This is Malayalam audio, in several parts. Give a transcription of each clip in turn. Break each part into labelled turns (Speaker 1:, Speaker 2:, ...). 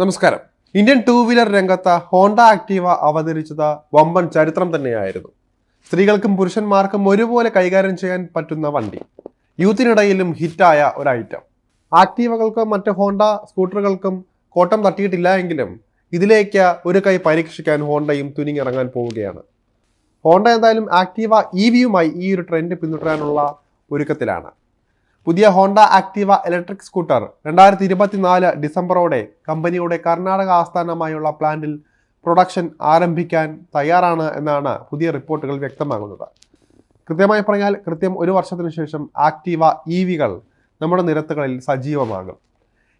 Speaker 1: നമസ്കാരം. ഇന്ത്യൻ ടൂ വീലർ രംഗത്ത് ഹോണ്ട ആക്റ്റീവ അവതരിച്ചത് വമ്പൻ ചരിത്രം തന്നെയായിരുന്നു. സ്ത്രീകൾക്കും പുരുഷന്മാർക്കും ഒരുപോലെ കൈകാര്യം ചെയ്യാൻ പറ്റുന്ന വണ്ടി. യൂത്തിനിടയിലും ഹിറ്റായ ഒരു ഐറ്റം ആക്റ്റീവകൾക്കും മറ്റ് ഹോണ്ട സ്കൂട്ടറുകൾക്കും കോട്ടം തട്ടിയിട്ടില്ല എങ്കിലും ഇതിലേക്ക് ഒരു കൈ പരീക്ഷിക്കാൻ ഹോണ്ടയും തുനിങ്ങിറങ്ങാൻ പോവുകയാണ്. ഹോണ്ട എന്തായാലും ആക്റ്റീവ ഇ വിയുമായി ഈ ഒരു ട്രെൻഡ് പിന്തുടരാനുള്ള ഒരുക്കത്തിലാണ്. പുതിയ ഹോണ്ട ആക്റ്റീവ ഇലക്ട്രിക് സ്കൂട്ടർ രണ്ടായിരത്തി ഇരുപത്തിനാല് ഡിസംബറോടെ കമ്പനിയുടെ കർണാടക ആസ്ഥാനമായുള്ള പ്ലാന്റിൽ പ്രൊഡക്ഷൻ ആരംഭിക്കാൻ തയ്യാറാണ് എന്നാണ് പുതിയ റിപ്പോർട്ടുകൾ വ്യക്തമാകുന്നത്. കൃത്യമായി പറഞ്ഞാൽ കൃത്യം ഒരു വർഷത്തിനു ശേഷം ആക്റ്റീവ ഇ വികൾ നമ്മുടെ നിരത്തുകളിൽ സജീവമാകും.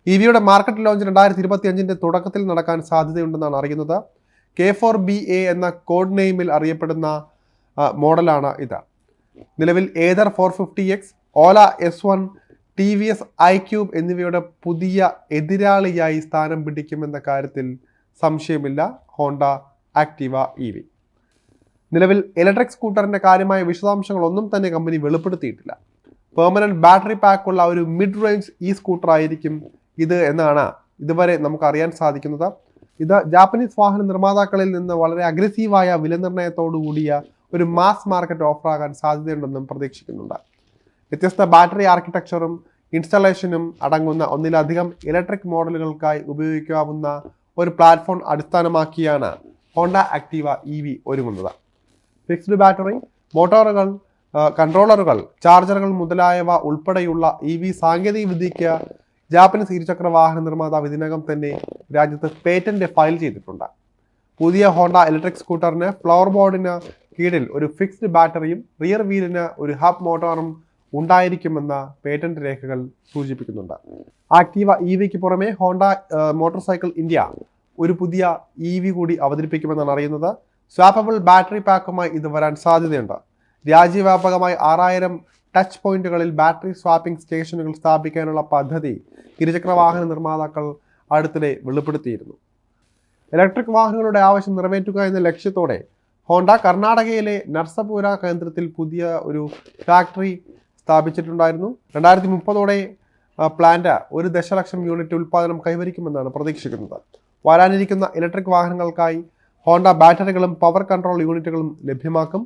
Speaker 1: ഇ വിയുടെ മാർക്കറ്റ് ലോഞ്ച് രണ്ടായിരത്തി ഇരുപത്തി അഞ്ചിന്റെ തുടക്കത്തിൽ നടക്കാൻ സാധ്യതയുണ്ടെന്നാണ് അറിയുന്നത്. കെ ഫോർ ബി എ എന്ന കോഡ് നെയിമിൽ അറിയപ്പെടുന്ന മോഡലാണ് ഇത്. നിലവിൽ Ather four fifty X Ola S one T V S iQube എന്നിവയുടെ പുതിയ എതിരാളിയായി സ്ഥാനം പിടിക്കുമെന്ന കാര്യത്തിൽ സംശയമില്ല. ഹോണ്ട ആക്റ്റീവ ഇ വി നിലവിൽ ഇലക്ട്രിക് സ്കൂട്ടറിന്റെ കാര്യമായ വിശദാംശങ്ങളൊന്നും തന്നെ കമ്പനി വെളിപ്പെടുത്തിയിട്ടില്ല. പെർമനന്റ് ബാറ്ററി പാക്കുള്ള ഒരു മിഡ് റേഞ്ച് ഈ സ്കൂട്ടറായിരിക്കും ഇത് എന്നാണ് ഇതുവരെ നമുക്ക് അറിയാൻ സാധിക്കുന്നത്. ഇത് ജാപ്പനീസ് വാഹന നിർമ്മാതാക്കളിൽ നിന്ന് വളരെ അഗ്രസീവായ വിലനിർണയത്തോടു കൂടിയ ഒരു മാസ് മാർക്കറ്റ് ഓഫറാകാൻ സാധ്യതയുണ്ടെന്നും പ്രതീക്ഷിക്കുന്നുണ്ട്. വ്യത്യസ്ത ബാറ്ററി ആർക്കിടെക്ചറും ഇൻസ്റ്റലേഷനും അടങ്ങുന്ന ഒന്നിലധികം ഇലക്ട്രിക് മോഡലുകൾക്കായി ഉപയോഗിക്കാവുന്ന ഒരു പ്ലാറ്റ്ഫോം അടിസ്ഥാനമാക്കിയാണ് ഹോണ്ട ആക്റ്റീവ ഇ വി ഒരുങ്ങുന്നത്. ഫിക്സ്ഡ് ബാറ്ററി മോട്ടോറുകൾ കൺട്രോളറുകൾ ചാർജറുകൾ മുതലായവ ഉൾപ്പെടെയുള്ള ഇ വി സാങ്കേതിക വിദ്യയ്ക്ക് ജാപ്പനീസ് ഇരുചക്ര വാഹന നിർമ്മാതാവ് ഇതിനകം തന്നെ രാജ്യത്ത് പേറ്റന്റ് ഫയൽ ചെയ്തിട്ടുണ്ട്. പുതിയ ഹോണ്ട ഇലക്ട്രിക് സ്കൂട്ടറിന് ഫ്ലവർ ബോർഡിന് കീഴിൽ ഒരു ഫിക്സ്ഡ് ബാറ്ററിയും റിയർ വീലിന് ഒരു ഹബ് മോട്ടോറും ഉണ്ടായിരിക്കുമെന്ന പേറ്റന്റ് രേഖകൾ സൂചിപ്പിക്കുന്നുണ്ട്. ആക്റ്റീവ ഇ വിക്ക് പുറമെ ഹോണ്ട മോട്ടോർ സൈക്കിൾ ഇന്ത്യ ഒരു പുതിയ ഇ വി കൂടി അവതരിപ്പിക്കുമെന്നാണ് അറിയുന്നത്. സ്വാപ്പബിൾ ബാറ്ററി പാക്കുമായി ഇത് വരാൻ സാധ്യതയുണ്ട്. രാജ്യവ്യാപകമായി ആറായിരം ടച്ച് പോയിന്റുകളിൽ ബാറ്ററി സ്വാപ്പിംഗ് സ്റ്റേഷനുകൾ സ്ഥാപിക്കാനുള്ള പദ്ധതി ഇരുചക്ര വാഹന നിർമ്മാതാക്കൾ അടുത്തിടെ വെളിപ്പെടുത്തിയിരുന്നു. ഇലക്ട്രിക് വാഹനങ്ങളുടെ ആവശ്യം നിറവേറ്റുക എന്ന ലക്ഷ്യത്തോടെ ഹോണ്ട കർണാടകയിലെ നർസപൂര കേന്ദ്രത്തിൽ പുതിയ ഒരു ഫാക്ടറി സ്ഥാപിച്ചിട്ടുണ്ടായിരുന്നു. രണ്ടായിരത്തി മുപ്പതോടെ പ്ലാന്റ് ഒരു ദശലക്ഷം യൂണിറ്റ് ഉൽപ്പാദനം കൈവരിക്കുമെന്നാണ് പ്രതീക്ഷിക്കുന്നത്. വരാനിരിക്കുന്ന ഇലക്ട്രിക് വാഹനങ്ങൾക്കായി ഹോണ്ട ബാറ്ററികളും പവർ കൺട്രോൾ യൂണിറ്റുകളും ലഭ്യമാക്കും.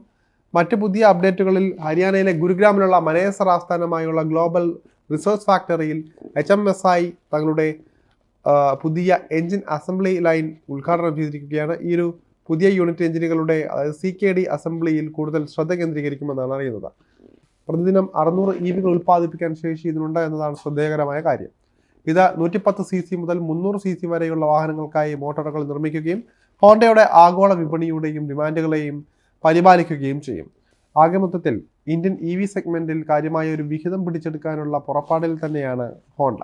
Speaker 1: മറ്റ് പുതിയ അപ്ഡേറ്റുകളിൽ ഹരിയാനയിലെ ഗുരുഗ്രാമിലുള്ള മനേസർ ആസ്ഥാനമായുള്ള ഗ്ലോബൽ റിസോഴ്സ് ഫാക്ടറിയിൽ എച്ച് എം എസ് ഐ തങ്ങളുടെ പുതിയ എഞ്ചിൻ അസംബ്ലി ലൈൻ ഉദ്ഘാടനം ചെയ്തിരിക്കുകയാണ്. ഈ ഒരു പുതിയ യൂണിറ്റ് എഞ്ചിനുകളുടെ സി കെ ഡി അസംബ്ലിയിൽ കൂടുതൽ ശ്രദ്ധ കേന്ദ്രീകരിക്കുമെന്നാണ് അറിയുന്നത്. പ്രതിദിനം അറുന്നൂറ് ഇ വികൾ ഉൽപ്പാദിപ്പിക്കാൻ ശേഷി ഇതിനുണ്ട് എന്നതാണ് ശ്രദ്ധേയകരമായ കാര്യം. ഇത് നൂറ്റിപ്പത്ത് സി സി മുതൽ മുന്നൂറ് സി സി വരെയുള്ള വാഹനങ്ങൾക്കായി മോട്ടോറുകൾ നിർമ്മിക്കുകയും ഹോണ്ടയുടെ ആഗോള വിപണിയുടെയും ഡിമാൻഡുകളെയും പരിപാലിക്കുകയും ചെയ്യും. ആകെ മൊത്തത്തിൽ ഇന്ത്യൻ ഇ വി സെഗ്മെന്റിൽ കാര്യമായ ഒരു വിഹിതം പിടിച്ചെടുക്കാനുള്ള പുറപ്പാടിൽ തന്നെയാണ് ഹോണ്ട.